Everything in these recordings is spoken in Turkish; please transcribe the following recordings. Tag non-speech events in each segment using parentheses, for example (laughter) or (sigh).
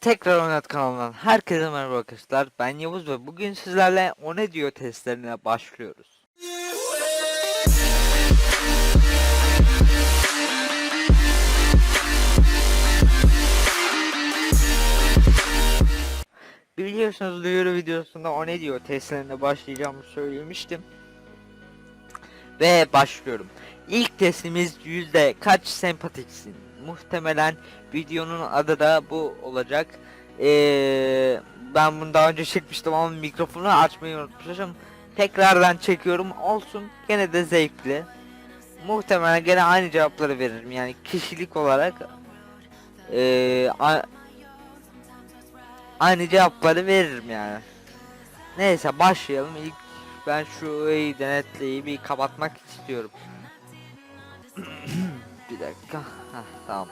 Tekrar Oynat kanalından herkese merhaba arkadaşlar. Ben Yavuz ve bugün sizlerle O Ne Diyor testlerine başlıyoruz. Biliyorsunuz duyuru videosunda O Ne Diyor testlerine başlayacağımı söylemiştim. Ve başlıyorum. İlk testimiz yüzde kaç sempatiksin? Muhtemelen videonun adı da bu olacak. Ee, ben bunu daha önce çekmiştim ama mikrofonu açmayı unutmuşum. Tekrardan çekiyorum. Olsun. Gene de zevkli. Muhtemelen gene aynı cevapları veririm. Yani kişilik olarak ee, aynı cevapları veririm yani. Neyse başlayalım. İlk ben şu denetleyi bir kapatmak istiyorum. (clears throat) bir dakika. Tamam.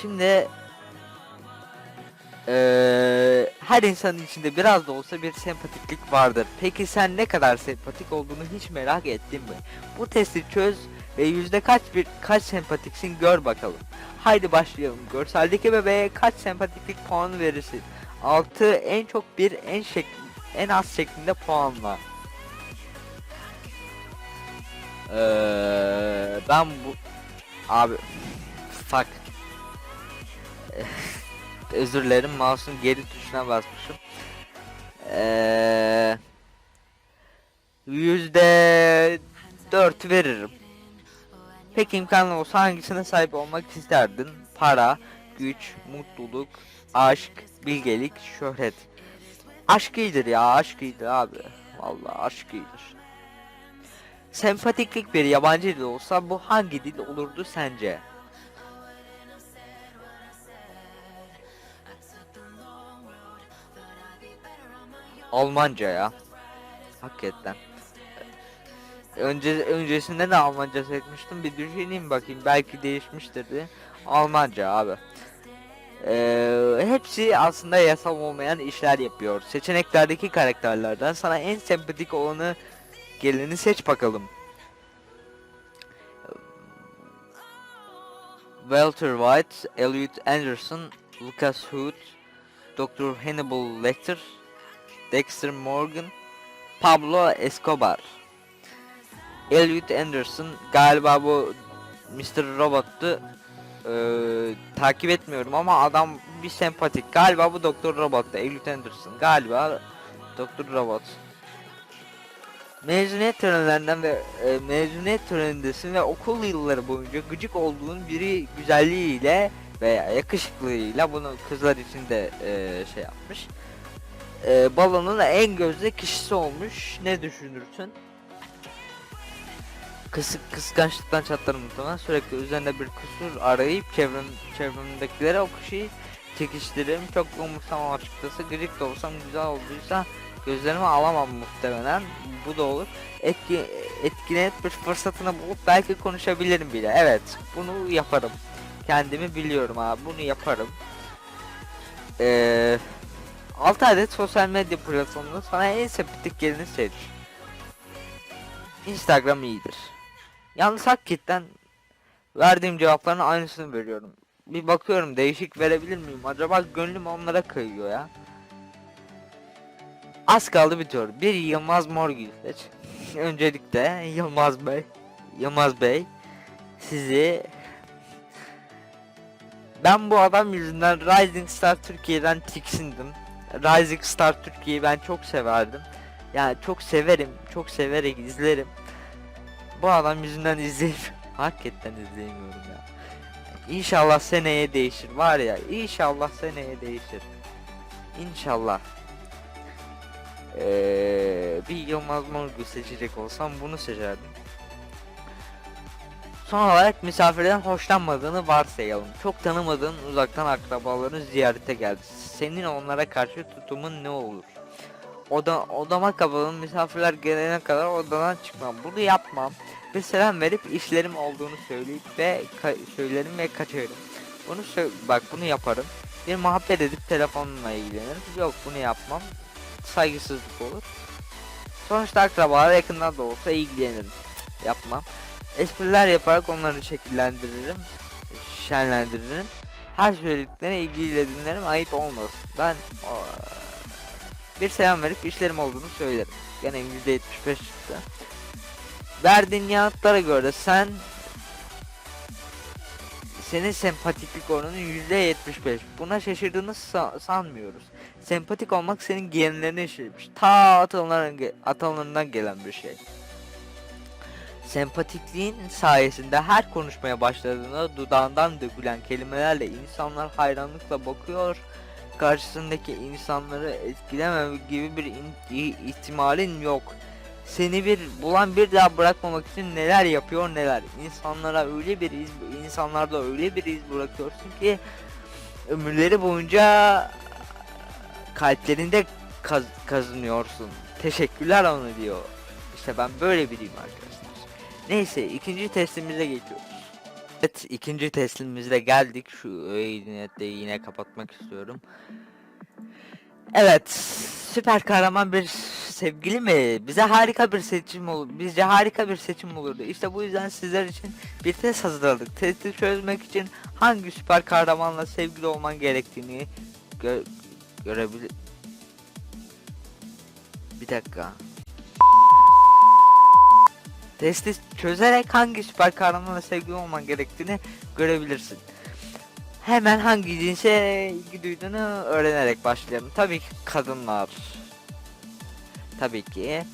Şimdi eee, her insanın içinde biraz da olsa bir sempatiklik vardır. Peki sen ne kadar sempatik olduğunu hiç merak ettin mi? Bu testi çöz ve yüzde kaç bir kaç sempatiksin gör bakalım. Haydi başlayalım. Görseldeki bebeğe kaç sempatiklik puanı verirsin? 6 en çok bir en şek en az şeklinde puanla. Eee ben bu abi fuck (laughs) özür dilerim mouse'un geri tuşuna basmışım. Eee yüzde dört veririm. Peki imkanı olsa hangisine sahip olmak isterdin? Para, güç, mutluluk, aşk, bilgelik, şöhret. Aşk iyidir ya, aşk iyidir abi. Vallahi aşk iyidir. Sempatiklik bir yabancı dil olsa bu hangi dil olurdu sence? Almanca ya. Hakikaten. Önce öncesinde de Almanca seçmiştim. Bir düşüneyim bakayım. Belki değişmiştir diye. Almanca abi. Ee, hepsi aslında yasal olmayan işler yapıyor. Seçeneklerdeki karakterlerden sana en sempatik olanı geleni seç bakalım. Walter White, Elliot Anderson, Lucas Hood, Dr. Hannibal Lecter, Dexter Morgan, Pablo Escobar. Elliot Anderson galiba bu Mr. Robot'tu. Ee, takip etmiyorum ama adam bir sempatik. Galiba bu Doktor Robot'tu. Elliot Anderson. Galiba Doktor Robot. Mezuniyet törenlerinden ve e, mezuniyet törenindesin ve okul yılları boyunca gıcık olduğun biri güzelliğiyle veya yakışıklılığıyla bunu kızlar için de e, şey yapmış. E, balonun en gözde kişisi olmuş. Ne düşünürsün? Kısık kıskançlıktan çatlarım muhtemelen. Sürekli üzerinde bir kusur arayıp çevrem, çevremdekilere o kişiyi çekiştiririm çok umursamam açıkçası. Gıcık da olsam güzel olduysa gözlerimi alamam muhtemelen. Bu da olur. Etki etkilenip bir fırsatını bulup belki konuşabilirim bile. Evet bunu yaparım. Kendimi biliyorum abi bunu yaparım. Eee 6 adet sosyal medya platformunda sana en sempatik gelini seç Instagram iyidir. Yalnız hakikaten verdiğim cevapların aynısını veriyorum. Bir bakıyorum değişik verebilir miyim? Acaba gönlüm onlara kayıyor ya. Az kaldı bitiyor. Bir Yılmaz Morgül seç. (laughs) Öncelikle Yılmaz Bey. Yılmaz Bey. Sizi ben bu adam yüzünden Rising Star Türkiye'den tiksindim. Rising Star Türkiye'yi ben çok severdim. Yani çok severim, çok severek izlerim. Bu adam yüzünden izleyip (laughs) hakikaten izleyemiyorum ya. İnşallah seneye değişir var ya. İnşallah seneye değişir. İnşallah. Ee, bir Yılmaz Morgül seçecek olsam bunu seçerdim. Son olarak misafirden hoşlanmadığını varsayalım. Çok tanımadığın uzaktan akrabaların ziyarete geldi. Senin onlara karşı tutumun ne olur? Oda, odama kapalı misafirler gelene kadar odadan çıkmam. Bunu yapmam. Ve selam verip işlerim olduğunu söyleyip ve söylerim ve kaçarım. Bunu sö- bak bunu yaparım. Bir muhabbet edip telefonla ilgilenirim. Yok bunu yapmam. Saygısızlık olur. Sonuçta akrabalar yakından da olsa ilgilenirim. Yapmam. Espriler yaparak onları şekillendiririm. Şenlendiririm. Her söylediklerine ilgiyle dinlerim ayıp olmaz. Ben o, bir selam verip işlerim olduğunu söylerim. Gene %75 çıktı. Verdiğin yanıtlara göre sen senin sempatiklik oranın %75. Buna şaşırdığını sa- sanmıyoruz. Sempatik olmak senin genlerine işlemiş. Ta atalarından, ge- atalarından gelen bir şey. Sempatikliğin sayesinde her konuşmaya başladığında dudağından dökülen kelimelerle insanlar hayranlıkla bakıyor. Karşısındaki insanları etkilememe gibi bir ihtimalin yok. Seni bir bulan bir daha bırakmamak için neler yapıyor neler. İnsanlara öyle bir iz, insanlarda öyle bir iz bırakıyorsun ki ömürleri boyunca kalplerinde kaz, kazınıyorsun. Teşekkürler onu diyor. İşte ben böyle biriyim arkadaşlar. Neyse ikinci testimize geçiyoruz. Evet ikinci teslimimize geldik. Şu de yine kapatmak istiyorum. Evet süper kahraman bir sevgili mi? Bize harika bir seçim olur. Bizce harika bir seçim olurdu. İşte bu yüzden sizler için bir test hazırladık. Testi çözmek için hangi süper kahramanla sevgili olman gerektiğini gö görebilir. Bir dakika. Testi çözerek hangi süper kahramanla sevgili olman gerektiğini görebilirsin. Hemen hangi cinse ilgi duyduğunu öğrenerek başlayalım. Tabii ki kadınlar. Tabii ki.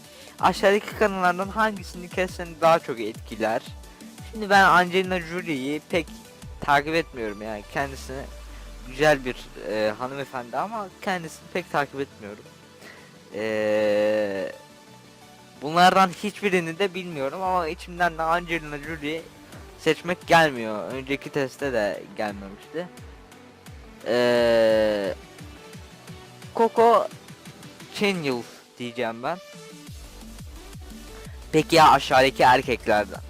Aşağıdaki kadınlardan hangisini kesin daha çok etkiler? Şimdi ben Angelina Jolie'yi pek takip etmiyorum yani kendisini güzel bir e, hanımefendi ama kendisini pek takip etmiyorum. Eee Bunlardan hiçbirini de bilmiyorum ama içimden de Angelina Jolie seçmek gelmiyor. Önceki testte de gelmemişti. Ee, Coco Chanel diyeceğim ben. Peki ya aşağıdaki erkeklerden?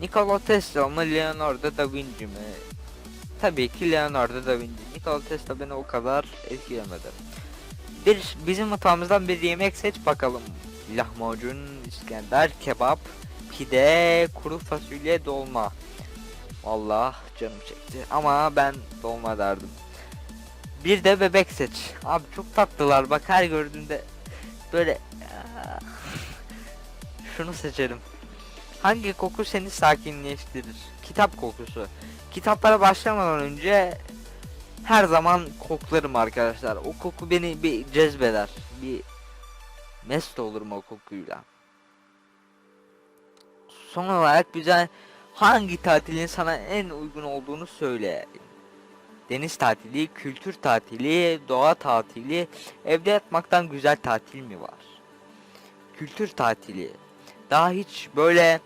Nikola Tesla mı Leonardo da Vinci mi? Tabii ki Leonardo da Vinci. Nikola Tesla beni o kadar etkilemedi. Bir bizim mutfağımızdan bir yemek seç bakalım lahmacun, İskender, kebap, pide, kuru fasulye, dolma. Allah canım çekti ama ben dolma derdim. Bir de bebek seç. Abi çok tatlılar bak her gördüğümde böyle şunu seçerim. Hangi koku seni sakinleştirir? Kitap kokusu. Kitaplara başlamadan önce her zaman koklarım arkadaşlar. O koku beni bir cezbeder. Bir mest olurum o kokuyla. Son olarak güzel hangi tatilin sana en uygun olduğunu söyle. Deniz tatili, kültür tatili, doğa tatili, evde yatmaktan güzel tatil mi var? Kültür tatili. Daha hiç böyle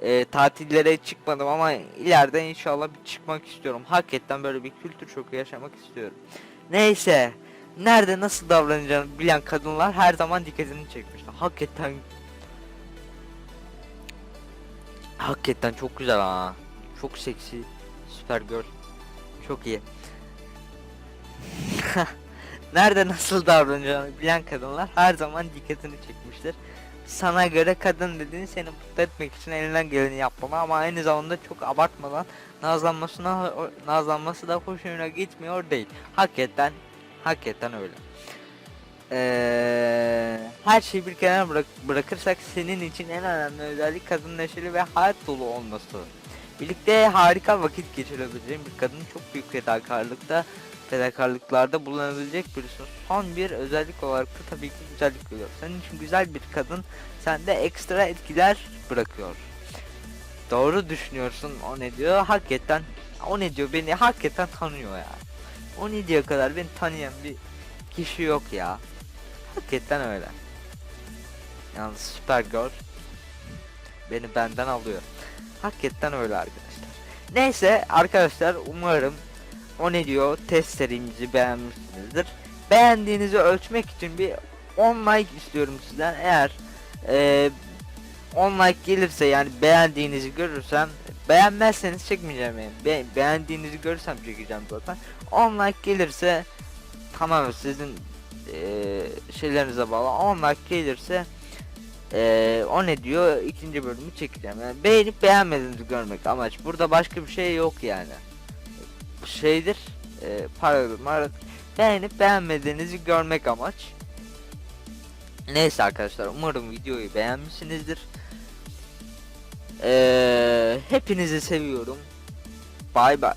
e, tatillere çıkmadım ama ileride inşallah bir çıkmak istiyorum. Hakikaten böyle bir kültür şoku yaşamak istiyorum. Neyse nerede nasıl davranacağını bilen kadınlar her zaman dikkatini çekmişler. Hakikaten Hakikaten çok güzel ha. Çok seksi. Süper girl. Çok iyi. (laughs) Nerede nasıl davranacağını bilen kadınlar her zaman dikkatini çekmiştir. Sana göre kadın dediğin seni mutlu etmek için elinden geleni yapmalı ama aynı zamanda çok abartmadan nazlanmasına nazlanması da hoşuna gitmiyor değil. Hakikaten Hakikaten öyle. Ee, her şeyi bir kenara bırak bırakırsak senin için en önemli özellik kadın neşeli ve hayat dolu olması. Birlikte harika vakit geçirebileceğin bir kadın çok büyük fedakarlıkta fedakarlıklarda bulunabilecek birisin. Son bir özellik olarak da tabii ki güzellik görüyor. Senin için güzel bir kadın sende ekstra etkiler bırakıyor. Doğru düşünüyorsun o ne diyor hakikaten o ne diyor beni hakikaten tanıyor yani. 17'ye kadar beni tanıyan bir kişi yok ya. Hakikaten öyle. Yalnız Supergirl beni benden alıyor. Hakikaten öyle arkadaşlar. Neyse arkadaşlar umarım o ne diyor test serimizi beğenmişsinizdir. Beğendiğinizi ölçmek için bir 10 like istiyorum sizden. Eğer e, 10 like gelirse yani beğendiğinizi görürsem beğenmezseniz çekmeyeceğim yani. Be beğendiğinizi görürsem çekeceğim zaten. 10 like gelirse tamam sizin e, şeylerinize bağlı. 10 like gelirse e, o ne diyor? İkinci bölümü çekeceğim. Yani beğenip beğenmediğinizi görmek amaç. Burada başka bir şey yok yani. Şeydir e, paradır maradır. beğenip beğenmediğinizi görmek amaç. Neyse arkadaşlar umarım videoyu beğenmişsinizdir. Ee, hepinizi seviyorum. Bay bay.